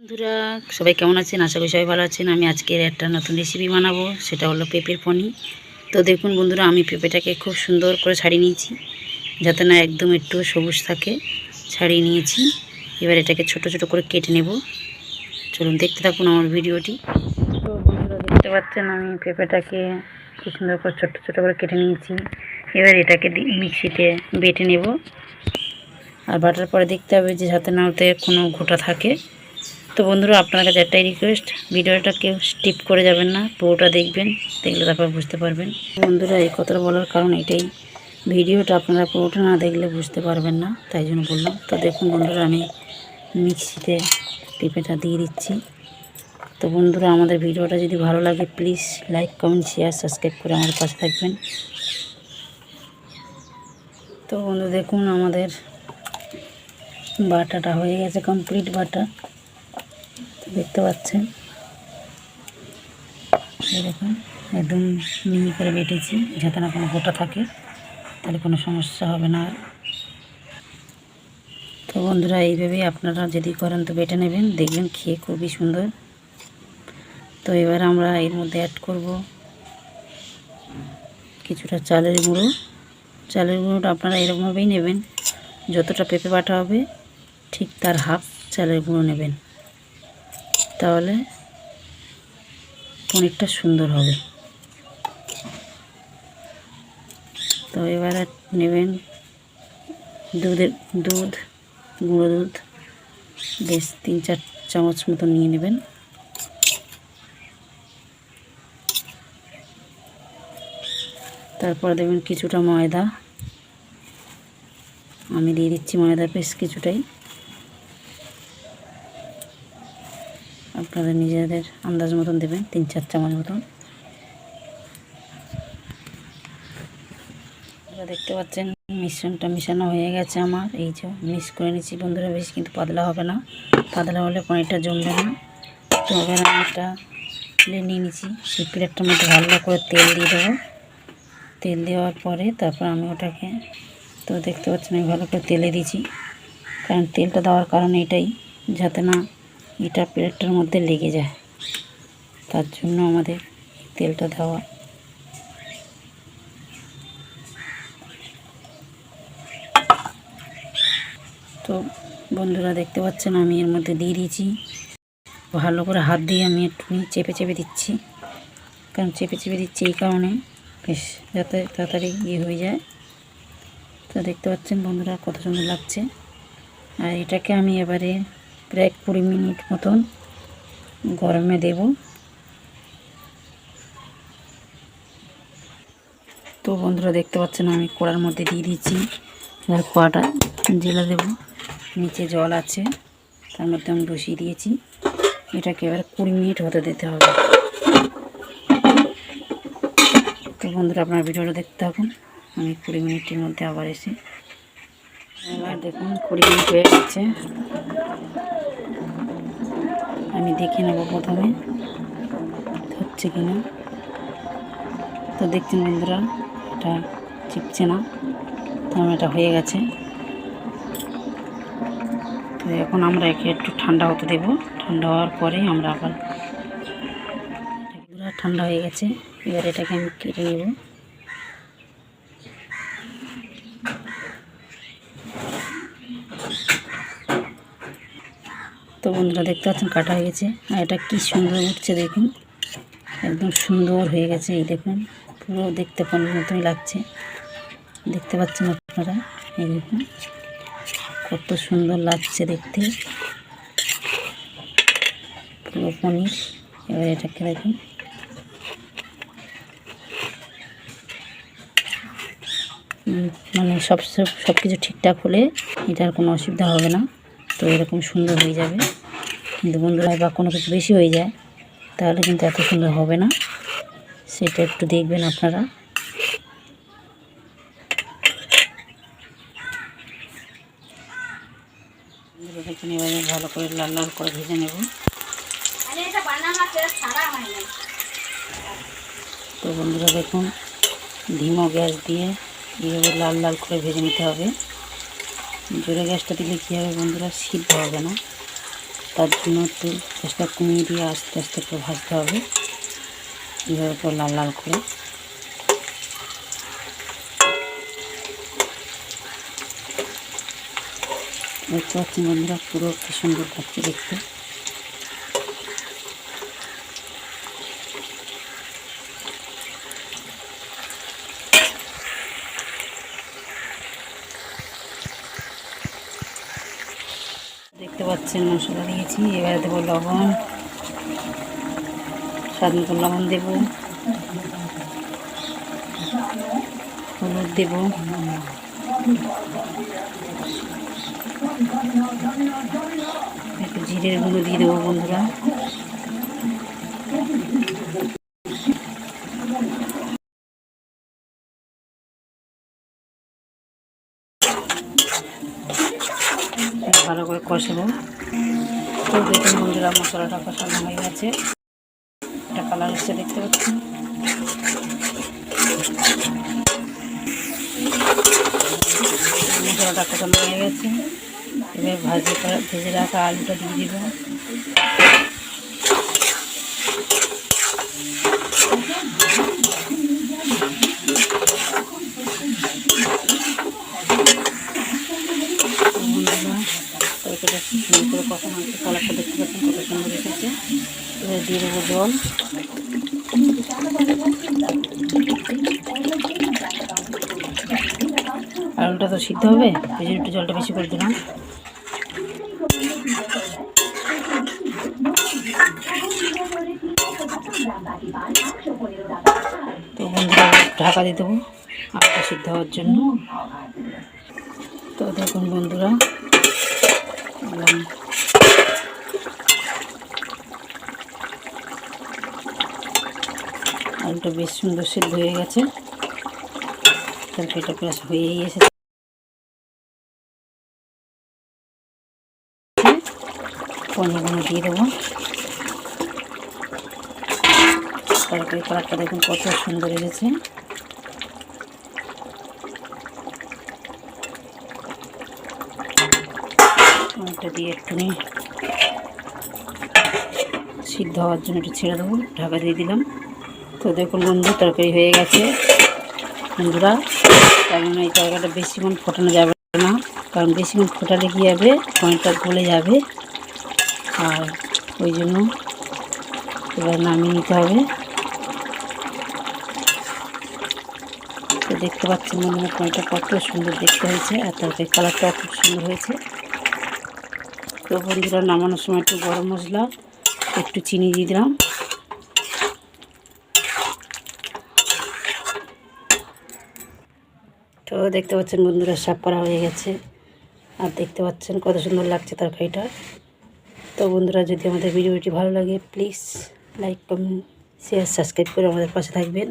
বন্ধুরা, সবাই কেমন আছেন? আশা করি সবাই ভালো আছেন। আমি আজকের একটা নতুন রেসিপি বানাবো, সেটা হলো পেঁপের পনি। তো দেখুন বন্ধুরা, আমি পেঁপেটাকে খুব সুন্দর করে ছাড়িয়ে নিয়েছি, যাতে না একদম একটু সবুজ থাকে। ছাড়িয়ে নিয়েছি। এবার এটাকে ছোট ছোট করে কেটে নেব। চলুন দেখতে থাকুন আমার ভিডিওটি। তো বন্ধুরা, দেখতে পাচ্ছেন আমি পেঁপেটাকে খুব সুন্দর করে ছোট ছোট করে কেটে নিয়েছি। এবার এটাকে মিক্সিতে বেটে নেব। আর বাটার পরে দেখতে হবে যে যাতে না ওতে কোনো ঘোটা থাকে। তো বন্ধুরা, আপনার কাছে একটাই রিকোয়েস্ট ভিডিওটা কেউ স্টিপ করে যাবেন না, পুরোটা দেখবেন, দেখলে তারপর বুঝতে পারবেন। বন্ধুরা, এই কথাটা বলার কারণ এটাই, ভিডিওটা আপনারা পুরোটা না দেখলে বুঝতে পারবেন না, তাই জন্য বললাম। তো দেখুন বন্ধুরা, আমি মিক্সিতে পেঁপেটা দিয়ে দিচ্ছি। তো বন্ধুরা, আমাদের ভিডিওটা যদি ভালো লাগে please like comment share subscribe করে আমার পাশে থাকবেন। তো বন্ধু, দেখুন আমাদের বাটাটা হয়ে গেছে কমপ্লিট বাটা। দেখতে পাচ্ছেন। দেখুন, একদম মিহি করে বেটেছি। যাতে না কোনো গোটা থাকে, তাহলে কোনো সমস্যা হবে না। তো বন্ধুরা, এইভাবেই আপনারা যদি করেন, তো বেটে নেবেন। দেখবেন খেয়ে খুবই সুন্দর। তো এবার আমরা এর মধ্যে অ্যাড করব কিছুটা চালের গুঁড়ো। চালের গুঁড়োটা আপনারা এরকমভাবেই নেবেন। যতটা পেঁপে বাটা হবে, ঠিক তার হাফ চালের গুঁড়ো নেবেন। তাহলে অনেকটা সুন্দর হবে। তো এবারে নেবেন দুধের দুধ, গুঁড়ো দুধ, বেশ তিন চার চামচ মতো নিয়ে নেবেন। তারপর দেবেন কিছুটা ময়দা। আমি দিয়ে দিচ্ছি ময়দা বেশ কিছুটাই। আপনাদের নিজেদের আন্দাজ মতন দেবেন, তিন চার চামচ মতন। আপনারা দেখতে পাচ্ছেন, মিশ্রণটা মিশানো হয়ে গেছে আমার। এই যে মিক্স করে নিচ্ছি, বন্ধুরা, বেশি কিন্তু পাতলা হবে না। পাতলা হলে পনিরটা জমবে না। তো এবার আমি একটা নিয়ে নিচ্ছি। সেই প্লেটটার মধ্যে ভালো করে তেল দিয়ে দেবো। তেল দেওয়ার পরে তারপর আমি ওটাকে, তো দেখতে পাচ্ছেন আমি ভালো করে তেলে দিয়েছি। কারণ তেলটা দেওয়ার কারণ এটাই, যাতে না এটা প্লেটটার মধ্যে লেগে যায়। তার জন্য আমাদের তেলটা দেওয়া। তো বন্ধুরা দেখতে পাচ্ছেন, আমি এর মধ্যে দিয়ে দিয়েছি। ভালো করে হাত দিয়ে আমি একটু চেপে চেপে দিচ্ছি। কারণ চেপে চেপে দিচ্ছি এই কারণে বেশ যাতে তাড়াতাড়ি ইয়ে হয়ে যায়। তো দেখতে পাচ্ছেন বন্ধুরা কত সুন্দর লাগছে। আর এটাকে আমি এবারে প্রায় কুড়ি মিনিট মতন গরমে দেব। তো বন্ধুরা দেখতে পাচ্ছেন আমি কড়ার মধ্যে দিয়ে দিচ্ছি এবার কড়াটা জেলে দেব। নিচে জল আছে, তার মধ্যে আমি বসিয়ে দিয়েছি। এটাকে এবার কুড়ি মিনিট হতে দিতে হবে। তো বন্ধুরা আপনার ভিডিওটা দেখতে থাকুন। আমি কুড়ি মিনিটের মধ্যে আবার এসে এবার দেখুন কুড়ি মিনিট হয়ে গেছে। আমি দেখে নেব প্রথমে, হচ্ছে কি না তো দেখছেন বন্ধুরা, এটা চিপছে না, তো আমার এটা হয়ে গেছে। তো এখন আমরা একে একটু ঠান্ডা হতে দেব। ঠান্ডা হওয়ার পরে আমরা আবার ঠান্ডা হয়ে গেছে। এবার এটাকে আমি কেটে নেব। তো বন্ধুরা দেখতে পাচ্ছেন কাটা হয়ে গেছে। আর এটা কি সুন্দর উঠছে দেখুন। একদম সুন্দর হয়ে গেছে এই দেখুন। পুরো দেখতে পনির মতোই লাগছে। দেখতে পাচ্ছেন আপনারা? এই দেখুন। কত সুন্দর লাগছে দেখতে। পুরো পনির। এবার এটাকে দেখুন। মানে সব সব সব কিছু ঠিকঠাক হলে এটার কোনো অসুবিধা হবে না। তো এরকম সুন্দর হয়ে যাবে। কিন্তু বন্ধুরা বা কোনো কিছু বেশি হয়ে যায় তাহলে কিন্তু এত সুন্দর হবে না। সেটা একটু দেখবেন আপনারা। দেখুন এবারে ভালো করে লাল লাল করে ভেজে নেব। তো বন্ধুরা দেখুন ধিমো গ্যাস দিয়ে এইভাবে লাল লাল করে ভেজে নিতে হবে। জোরে গ্যাসটা দিলে কী হবে বন্ধুরা? সিদ্ধ হবে না। তার জন্য একটু গ্যাসটা কমিয়ে দিয়ে আস্তে আস্তে একটু ভাজতে হবে। এভাবে করে লাল লাল করে। দেখতে পাচ্ছেন বন্ধুরা পুরো কি সুন্দর লাগছে দেখতে। পাচ্ছেন মশলা দিয়েছি এবার দেবো লবণ, স্বাদ মতো লবণ দেবো, হলুদ দেবো। একটু জিরের গুঁড়ো দিয়ে দেবো বন্ধুরা। ভালো করে কষাবো। মশলাটা কষানো হয়ে গেছে। এটা কালার হচ্ছে দেখতে পাচ্ছি মশলাটা কষানো হয়ে গেছে। এবার ভাজি ভেজে রাখা আলুটা দিয়ে দিব বন্ধুরা তরকারিটা খুব সুন্দর করে কষানো হচ্ছে কালারটা দেখতে পাচ্ছেন কত সুন্দর এসেছে এবার দিয়ে দেবো জল। আলুটা তো সিদ্ধ হবে একটু জলটা বেশি করে দিলাম। তো বন্ধুরা, ঢাকা দিয়ে দেবো আলুটা সিদ্ধ হওয়ার জন্য। তো দেখুন বন্ধুরা আলুটা বেশ সুন্দর সিদ্ধ হয়ে গেছে। তরকারিটা প্রায় হয়েই এসেছে। পনিরগুলো দিয়ে দেবো। তরকারি কালারটা দেখুন কত সুন্দর এসেছে। ওটা দিয়ে একটুখানি সিদ্ধ হওয়ার জন্য একটু ছেড়ে দেবো। ঢাকা দিয়ে দিলাম। তো দেখুন বন্ধু, তরকারি হয়ে গেছে। বন্ধুরা, কারণ এই তরকারিটা বেশিক্ষণ ফোটানো যাবে না। কারণ বেশিক্ষণ ফোটালে কী যাবে পনিরটা গলে যাবে। আর ওই জন্য এবার নামিয়ে নিতে হবে। তো দেখতে পাচ্ছেন মনে পনিরটা কত সুন্দর দেখতে হয়েছে, আর তরকারি কালারটাও খুব সুন্দর হয়েছে। তো বন্ধুরা, নামানোর সময় একটু গরম মশলা, একটু চিনি দিয়ে দিলাম। তো দেখতে পাচ্ছেন বন্ধুরা সাফ করা হয়ে গেছে। আর দেখতে পাচ্ছেন কত সুন্দর লাগছে তরকারিটা। তো বন্ধুরা, যদি আমাদের ভিডিওটি ভালো লাগে please like comment share subscribe করে আমাদের পাশে থাকবেন।